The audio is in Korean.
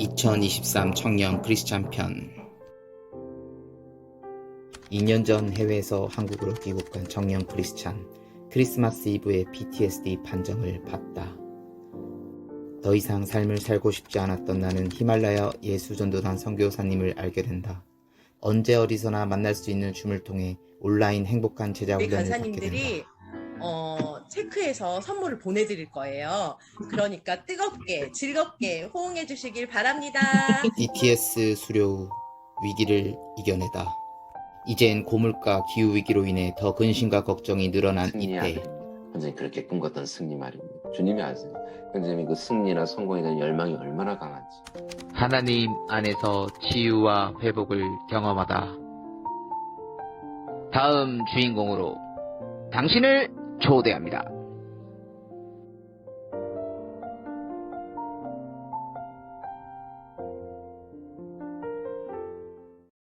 2023 청년 크리스찬 편 2년 전 해외에서 한국으로 귀국한 청년 크리스찬 크리스마스 이브에 PTSD 판정을 받다. 더 이상 삶을 살고 싶지 않았던 나는 히말라야 예수전도단 선교사님을 알게 된다. 언제 어디서나 만날 수 있는 줌을 통해 온라인 행복한 제자 훈련을 받게 된다. 어, 체크해서 선물을 보내드릴 거예요. 그러니까 뜨겁게 즐겁게 호응해 주시길 바랍니다. DTS 수료 후 위기를 이겨내다. 이젠 고물가 기후 위기로 인해 더 근심과 걱정이 늘어난 승리해야 이때. 완전히 그렇게 꿈꿨던 승리 말입니다. 주님이 아세요. 현재님 그 승리나 성공에 대한 열망이 얼마나 강한지. 하나님 안에서 치유와 회복을 경험하다. 다음 주인공으로 당신을 초대합니다.